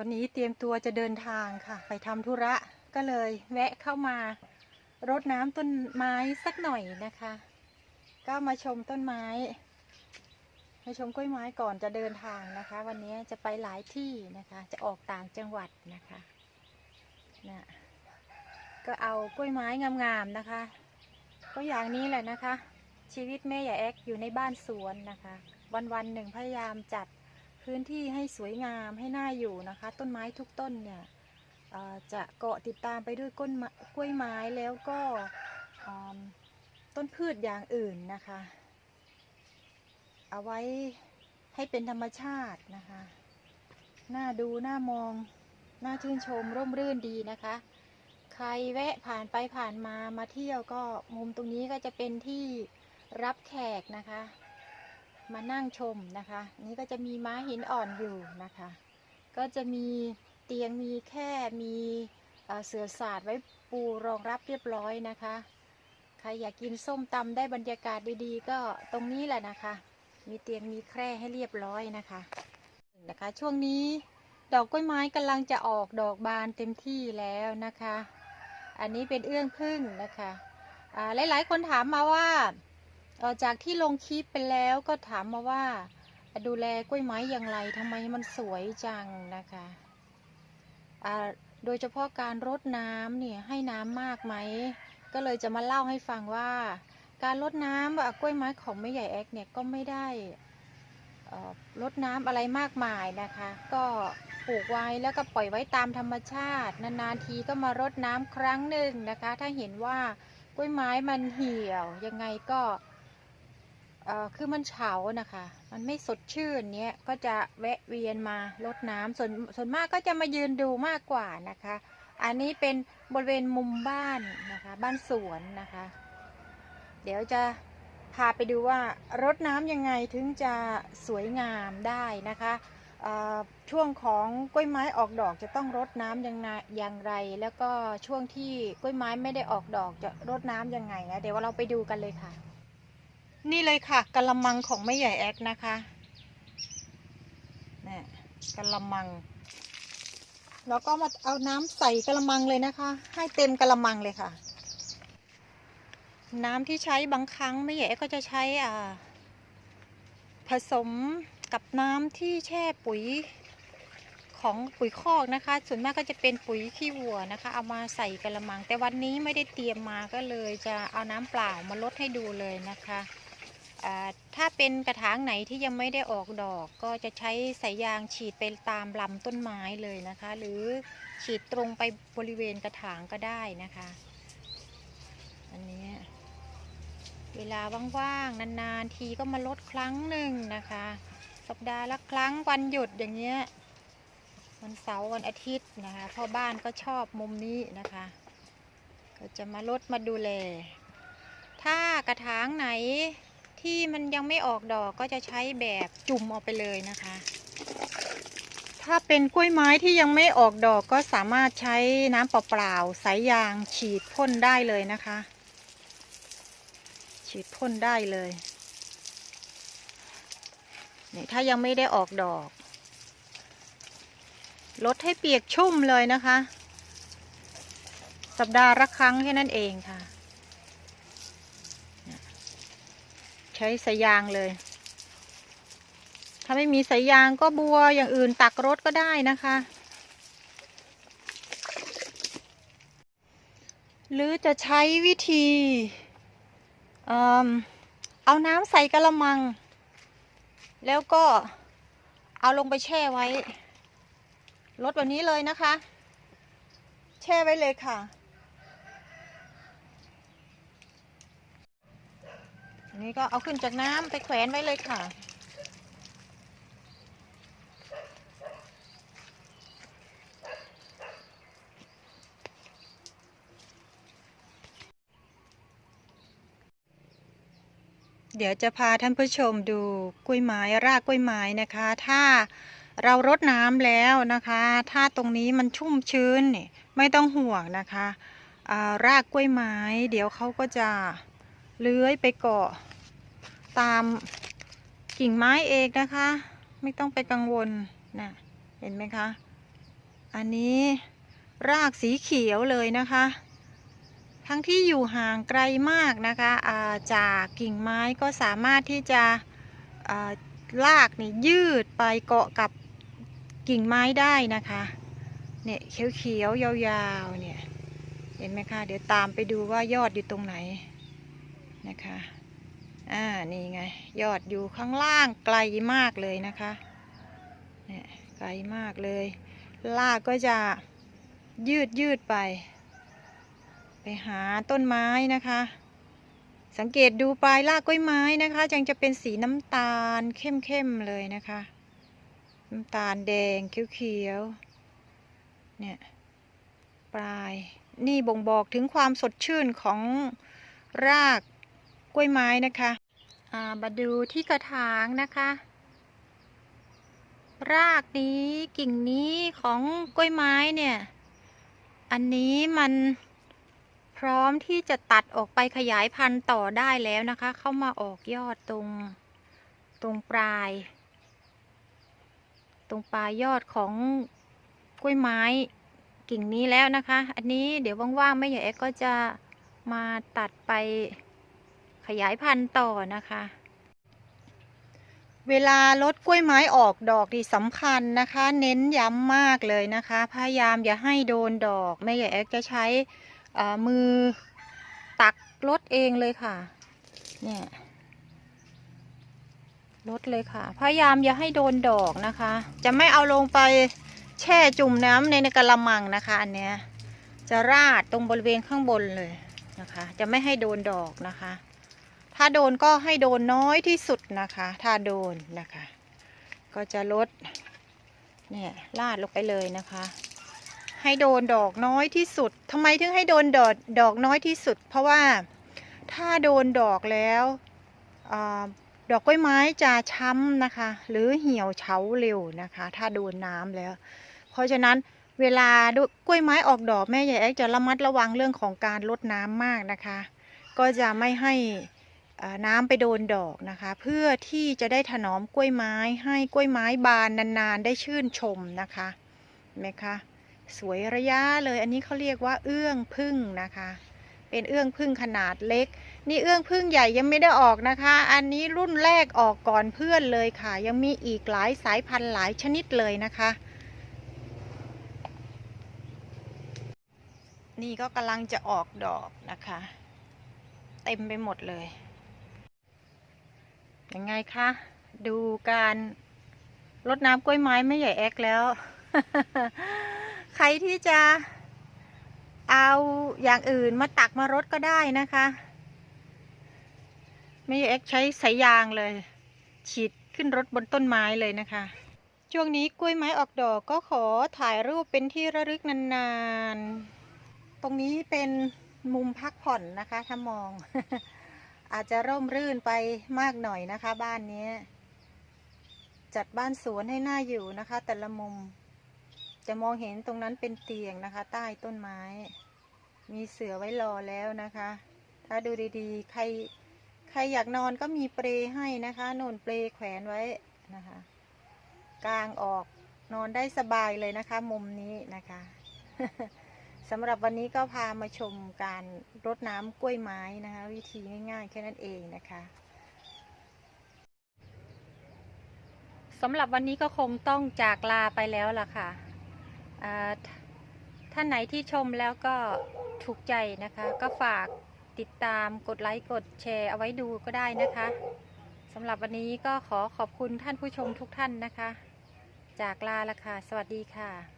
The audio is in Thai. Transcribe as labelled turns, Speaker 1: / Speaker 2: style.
Speaker 1: วันนี้เตรียมตัวจะเดินทางค่ะ ไปทำธุระก็เลยแวะเข้ามารดน้ำต้นไม้สักหน่อยนะคะ ก็มาชมต้นไม้มาชมกล้วยไม้ก่อนจะเดินทางนะคะ วันนี้จะไปหลายที่นะคะ จะออกต่างจังหวัดนะคะนะก็เอากล้วยไม้งามๆนะคะ ก็อย่างนี้แหละนะคะ ชีวิตแม่อย่าแอกอยู่ในบ้านสวนนะคะ วันๆหนึ่งพยายามจัด พื้นที่ให้สวยงามให้น่าอยู่นะคะ ต้นไม้ทุกต้นเนี่ยจะเกาะติดตามไปด้วยก้นกล้วยไม้แล้วก็ต้นพืชอย่างอื่นนะคะ เอาไว้ให้เป็นธรรมชาตินะคะน่าดูน่ามองน่าชื่นชมร่มรื่นดีนะคะ ใครแวะผ่านไปผ่านมามาเที่ยวก็มุมตรงนี้ก็จะเป็นที่รับแขกนะคะ มานั่งชมนะคะ นี่ก็จะมีม้าหินอ่อนอยู่นะคะ ก็จะมีเตียงมีแค่มีเอ่อเสือสาดไว้ปูรองรับเรียบร้อยนะคะ ใครอยากกินส้มตำได้บรรยากาศดีๆ ก็ตรงนี้แหละนะคะ มีเตียงมีแคร่ให้เรียบร้อยนะคะนะคะ ช่วงนี้ดอกกล้วยไม้กำลังจะออกดอกบานเต็มที่แล้วนะคะ อันนี้เป็นเอื้องพึ่งนะคะหลายๆ คนถามมาว่า จากที่ลงคลิปไปแล้วก็ถามมาว่า ดูแลกล้วยไม้อย่างไรทำไมมันสวยจังนะคะโดยเฉพาะการรดน้ำเนี่ยให้น้ำมากไหม ก็เลยจะมาเล่าให้ฟังว่า การรดน้ำกล้วยไม้ของแม่ใหญ่แอกเนี่ยก็ไม่ได้รดน้ำอะไรมากมายนะคะ ก็ปลูกไว้แล้วก็ปล่อยไว้ตามธรรมชาติ นานๆทีก็มารดน้ำครั้งหนึ่งนะคะ ถ้าเห็นว่ากล้วยไม้มันเหี่ยวยังไงก็ คือมันเฉานะคะ มันไม่สดชื่นเนี้ยก็จะแวะเวียนมารดน้ำส่วนส่วนมากก็จะมายืนดูมากกว่านะคะ อันนี้เป็นบริเวณมุมบ้านนะคะ บ้านสวนนะคะ เดี๋ยวจะพาไปดูว่ารดน้ำยังไงถึงจะสวยงามได้นะคะช่วงของกล้วยไม้ออกดอกจะต้องรดน้ำยังไงอย่างไร แล้วก็ช่วงที่กล้วยไม้ไม่ได้ออกดอกจะรดน้ำยังไงนะเดี๋ยวเราไปดูกันเลยค่ะ นี่เลยค่ะกะละมังของแม่ใหญ่แอกนะคะนี่กะละมัง แล้วก็มาเอาน้ำใส่กะละมังเลยนะคะ ให้เต็มกะละมังเลยค่ะ น้ำที่ใช้บางครั้งแม่ใหญ่ก็จะใช้อ่าผสมกับน้ำที่แช่ปุ๋ยของปุ๋ยคอกนะคะ ส่วนมากก็จะเป็นปุ๋ยขี้วัวนะคะ เอามาใส่กะละมัง แต่วันนี้ไม่ได้เตรียมมาก็เลยจะเอาน้ำเปล่ามาลดให้ดูเลยนะคะ ถ้าเป็นกระถางไหนที่ยังไม่ได้ออกดอก ก็จะใช้สายยางฉีดไปตามลำต้นไม้เลยนะคะ หรือฉีดตรงไปบริเวณกระถางก็ได้นะคะ อันนี้เวลาว่างๆนานๆทีก็มาลดครั้งหนึ่งนะคะ สัปดาห์ละครั้งวันหยุดอย่างเงี้ยวันเสาร์วันอาทิตย์นะคะพ่อบ้านก็ชอบมุมนี้นะคะ ก็จะมาลดมาดูแล ถ้ากระถางไหน ที่มันยังไม่ออกดอกก็จะใช้แบบจุ่มออกไปเลยนะคะ ถ้าเป็นกล้วยไม้ที่ยังไม่ออกดอกก็สามารถใช้น้ำเปล่าๆสายยางฉีดพ่นได้เลยนะคะ ฉีดพ่นได้เลยนี่ถ้ายังไม่ได้ออกดอกลดให้เปียกชุ่มเลยนะคะ สัปดาห์ละครั้งแค่นั้นเองค่ะ ใช้สายยางเลย ถ้าไม่มีสายยางก็บัวอย่างอื่นตักรถก็ได้นะคะ หรือจะใช้วิธีเอเอาน้ำใส่กระมัง แล้วก็เอาลงไปแช่ไว้รถแบบนี้เลยนะคะ แช่ไว้เลยค่ะ นี้ก็เอาขึ้นจากน้ำไปแขวนไว้เลยค่ะ เดี๋ยวจะพาท่านผู้ชมดูกล้วยไม้รากกล้วยไม้นะคะ ถ้าเรารดน้ำแล้วนะคะ ถ้าตรงนี้มันชุ่มชื้นนี่ไม่ต้องห่วงนะคะารากกล้วยไม้ เดี๋ยวเขาก็จะเลื้อยไปเกาะ ตามกิ่งไม้เองนะคะ ไม่ต้องไปกังวลนะเห็นไหมคะ อันนี้รากสีเขียวเลยนะคะ ทั้งที่อยู่ห่างไกลมากนะคะาจากกิ่งไม้ก็สามารถที่จะอ่าลากนี่ยืดไปเกาะกับกิ่งไม้ได้นะคะเนี่ยเขียวๆยาวๆเนี่ยเห็นไหมคะ เดี๋ยวตามไปดูว่ายอดอยู่ตรงไหนนะคะ อ่า นี่ไง ยอดอยู่ข้างล่างไกลมากเลยนะคะเนี่ยไกลมากเลย ลากก็จะยืดยืดไป ไปหาต้นไม้นะคะ สังเกตดูปลายรากกล้วยไม้นะคะจังจะเป็นสีน้ำตาลเข้มๆเลยนะคะ น้ำตาลแดงเขียวๆ เนี่ยปลาย นี่บ่งบอกถึงความสดชื่นของราก กล้วยไม้นะคะามาดูที่กระถางนะคะ รากนี้กิ่งนี้ของกล้วยไม้เนี่ย อันนี้มันพร้อมที่จะตัดออกไปขยายพันธุ์ต่อได้แล้วนะคะ เข้ามาออกยอดตรงตรงปลาย ตรงปลายยอดของกล้วยไม้กิ่งนี้แล้วนะคะ อันนี้เดี๋ยวว่างๆไม่ใหญ่แอ๊กก็จะมาตัดไป ขยายพันธุ์ต่อนะคะ เวลาลดกล้วยไม้ออกดอกนี่สำคัญนะคะ เน้นย้ำมากเลยนะคะ พยายามอย่าให้โดนดอกแม่ใหญ่แอ๊กจะใช้มือตักลดเองเลยค่ะ เนี่ยลดเลยค่ะ พยายามอย่าให้โดนดอกนะคะ จะไม่เอาลงไปแช่จุ่มน้ำในในกระมังนะคะ อันเนี้ยจะราดตรงบริเวณข้างบนเลยนะคะ จะไม่ให้โดนดอกนะคะ ถ้าโดนก็ให้โดนน้อยที่สุดนะคะ ถ้าโดนนะคะ ก็จะลดเนี่ยลาดลงไปเลยนะคะ ให้โดนดอกน้อยที่สุดทำไมถึงให้โดนดอกดอกน้อยที่สุด เพราะว่าถ้าโดนดอกแล้วอดอกกล้วยไม้จะช้ำนะคะ หรือเหี่ยวเฉาเร็วนะคะ ถ้าโดนน้ำแล้ว เพราะฉะนั้นเวลากล้วยไม้ออกดอกแม่ใหญ่แอ๊กจะระมัดระวังเรื่องของการลดน้ำมากนะคะ ก็จะไม่ให้ น้ำไปโดนดอกนะคะ เพื่อที่จะได้ถนอมกล้วยไม้ให้กล้วยไม้บานนานๆ ได้ชื่นชมนะคะเห็นไหมคะสวยระยะเลยอันนี้เขาเรียกว่าเอื้องพึ่งนะคะ เป็นเอื้องพึ่งขนาดเล็ก นี่เอื้องพึ่งใหญ่ยังไม่ได้ออกนะคะ อันนี้รุ่นแรกออกก่อนเพื่อนเลยค่ะ ยังมีอีกหลายสายพันธุ์หลายชนิดเลยนะคะ นี่ก็กำลังจะออกดอกนะคะ เต็มไปหมดเลย ยังไงคะ ดูการรดน้ำกล้วยไม้ไม่ใหญ่แอกแล้ว ใครที่จะเอาอย่างอื่นมาตักมารดก็ได้นะคะ ไม่ใหญ่แอกใช้สายยางเลย ฉีดขึ้นรถบนต้นไม้เลยนะคะ ช่วงนี้กล้วยไม้ออกดอกก็ขอถ่ายรูปเป็นที่ระลึกนานๆ ตรงนี้เป็นมุมพักผ่อนนะคะ ถ้ามอง อาจจะร่มรื่นไปมากหน่อยนะคะ บ้านนี้ จัดบ้านสวนให้น่าอยู่นะคะ แต่ละมุม จะมองเห็นตรงนั้นเป็นเตียงนะคะ ใต้ต้นไม้ มีเสือไว้รอแล้วนะคะ ถ้าดูดีๆ ใครใครอยากนอนก็มีเปลให้นะคะน่นเปลแขวนไว้นะคะกางออกนอนได้สบายเลยนะคะ มุมนี้นะคะ สำหรับวันนี้ก็พามาชมการรดน้ำกล้วยไม้นะคะ วิธีง่ายๆแค่นั้นเองนะคะสำหรับวันนี้ก็คงต้องจากลาไปแล้วล่ะค่ะอ่าท่านไหนที่ชมแล้วก็ถูกใจนะคะ ก็ฝากติดตามกดไลค์กดแชร์เอาไว้ดูก็ได้นะคะสำหรับวันนี้ก็ขอขอบคุณท่านผู้ชมทุกท่านนะคะ จากลาละค่ะ สวัสดีค่ะ